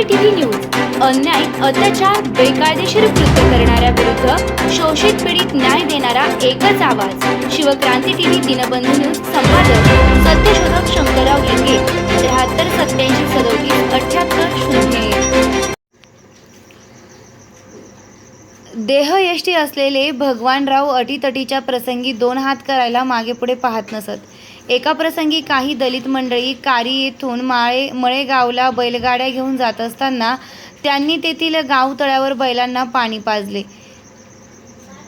CCTV news अन्याय अत्याचार बेकायदेशीर कृत्य करणाऱ्या विरुद्ध शोषित पीडित न्याय देणारा एकच आवाज. शिवक्रांती टीव्ही दिनबंधू न्यूज संपादक सत्यशोधक शंकरराव लिंगे त्र्याहत्तर सत्याऐंशी सदोतीस अठ्याहत्तर शून्य देहयष्टी असलेले भगवानराव अटीतटीच्या प्रसंगी दोन हात करायला मागेपुढे पाहत नसत. एका प्रसंगी काही दलित मंडळी कारी येथून माळे मळेगावला बैलगाड्या घेऊन जात असताना त्यांनी तेथील गाव तळ्यावर बैलांना पाणी पाजले.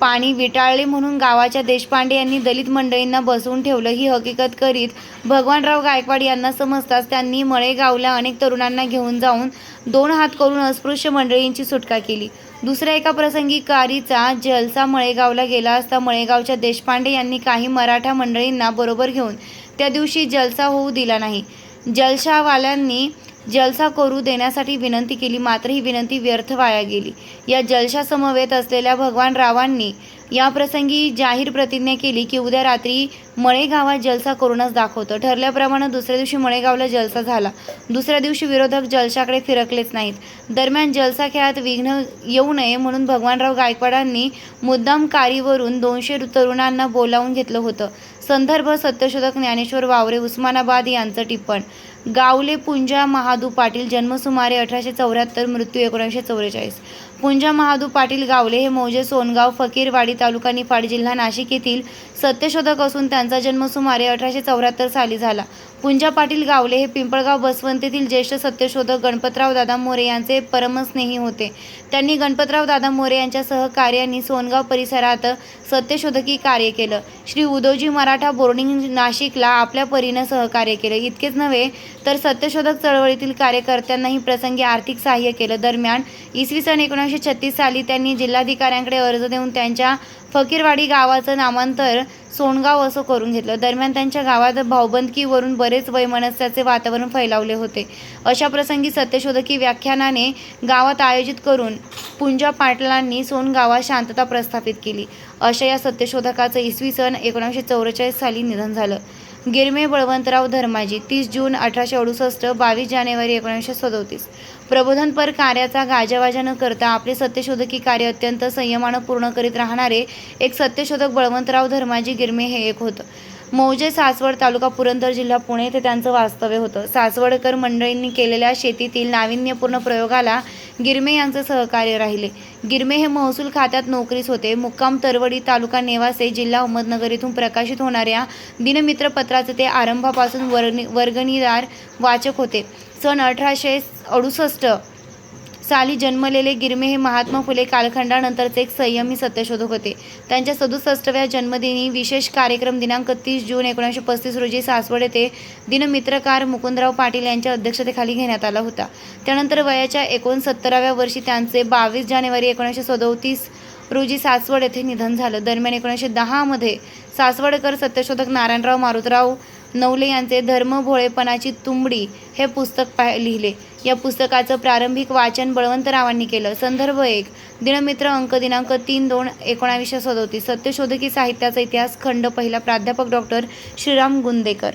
पाणी विटाळले म्हणून गावाच्या देशपांडे यांनी दलित मंडळींना बसवून ठेवलं. ही हकीकत करीत भगवानराव गायकवाड यांना समजताच त्यांनी मळेगावला अनेक तरुणांना घेऊन जाऊन दोन हात करून अस्पृश्य मंडळींची सुटका केली. दुसऱ्या एका प्रसंगी कारीचा जलसा मळेगावला गेला असता मळेगावच्या देशपांडे यांनी काही मराठा मंडळींना बरोबर घेऊन त्या दिवशी जलसा होऊ दिला नाही. जलशावाल्यांनी जलसा करू देण्यासाठी विनंती केली मात्र ही विनंती व्यर्थ वाया गेली. या जलशासमवेत असलेल्या भगवान रावांनी या प्रसंगी जाहीर प्रतिज्ञा केली की उद्या रात्री मळेगावात जलसा करूनच दाखवतं. ठरल्याप्रमाणे दुसऱ्या दिवशी मळेगावला जलसा झाला. दुसऱ्या दिवशी विरोधक जलशाकडे फिरकलेच नाहीत. दरम्यान जलसा खेळात विघ्न येऊ नये म्हणून भगवानराव गायकवाडांनी मुद्दाम कारीवरून दोनशे तरुणांना बोलावून घेतलं होतं. संदर्भ सत्यशोधक ज्ञानेश्वर वावरे उस्मानाबाद यांचं टिप्पण. गावले पुंजा महादू पाटील जन्म सुमारे अठराशे चौऱ्याहत्तर मृत्यू एकोणीसशे चौवेचाळीस. पुंजा महादू पाटील गावले हे मौजे सोनगाव फकीरवाडी तालुका निफाड जिल्हा नाशिक येथील सत्यशोधक असून त्यांचा जन्म सुमारे अठराशे चौऱ्याहत्तर साली झाला. पुंजा पाटील गावले हे पिंपळगाव बसवंतीतील ज्येष्ठ सत्यशोधक गणपतराव दादा मोरे यांचे परमस्नेही होते. त्यांनी गणपतराव दादा मोरे यांच्या सहकार्याने सोनगाव परिसरात सत्यशोधकी कार्य केलं. श्री उदोजी मराठा बोर्डिंग नाशिकला आपल्या परीनं सहकार्य केलं. इतकेच नव्हे तर सत्यशोधक चळवळीतील कार्यकर्त्यांनाही प्रसंगी आर्थिक सहाय्य केलं. दरम्यान इसवी सन एकोणीसशे छत्तीस साली त्यांनी जिल्हाधिकाऱ्यांकडे अर्ज देऊन त्यांच्या फकीरवाडी गावाचं नामांतर सोनगाव असं करून घेतलं. दरम्यान त्यांच्या गावात भाऊबंदकीवरून बरेच वैमनस्याचे वातावरण फैलावले होते. अशा प्रसंगी सत्यशोधकी व्याख्यानाने गावात आयोजित करून पुंजा पाटलांनी सोनगावात शांतता प्रस्थापित केली. अशा या सत्यशोधकाचं इसवी सन एकोणीसशे चौवेचाळीस साली निधन झालं. गिरमे बळवंतराव धर्माजी तीस जून अठराशे अडुसष्ट बावीस जानेवारी एकोणीसशे सदोतीस. प्रबोधनपर कार्याचा गाजावाजा न करता आपले सत्यशोधकी कार्य अत्यंत संयमानं पूर्ण करीत राहणारे एक सत्यशोधक बळवंतराव धर्माजी गिरमे हे एक होतं. मौजे सासवड तालुका पुरंदर जिल्हा पुणे येथे त्यांचं वास्तव्य होतं. सासवडकर मंडळींनी केलेल्या शेतीतील नाविन्यपूर्ण प्रयोगाला गिरमे यांचं सहकार्य राहिले. गिरमे हे महसूल खात्यात नोकरीस होते. मुक्काम तरवडी तालुका नेवासे जिल्हा अहमदनगर येथून प्रकाशित होणाऱ्या दिनमित्र पत्राचे ते आरंभापासून वर्गणी वर्गणीदार वाचक होते. सन अठराशे अडुसष्ट साली जन्मलेले गिरमे हे महात्मा फुले कालखंडानंतरचे एक संयमी सत्यशोधक होते. त्यांच्या सदुसष्टव्या जन्मदिनी विशेष कार्यक्रम दिनांक तीस जून एकोणीसशे पस्तीस रोजी सासवड येथे दिनमित्रकार मुकुंदराव पाटील यांच्या अध्यक्षतेखाली घेण्यात आला होता. त्यानंतर वयाच्या एकोणसत्तराव्या वर्षी त्यांचे बावीस जानेवारी एकोणीसशे सदोतीस रोजी सासवड येथे निधन झालं. दरम्यान एकोणीसशे दहामध्ये सासवडकर सत्यशोधक नारायणराव मारुतराव नवले यांचे धर्म भोळेपणाची तुंबडी हे पुस्तक पाह लिहिले. या पुस्तकाचं प्रारंभिक वाचन बळवंतरावांनी केलं. संदर्भ एक. दिनमित्र अंक दिनांक तीन दोन एकोणावीसशे सदोतीस. सत्यशोधकी साहित्याचा इतिहास खंड पहिला प्राध्यापक डॉक्टर श्रीराम गुंदेकर.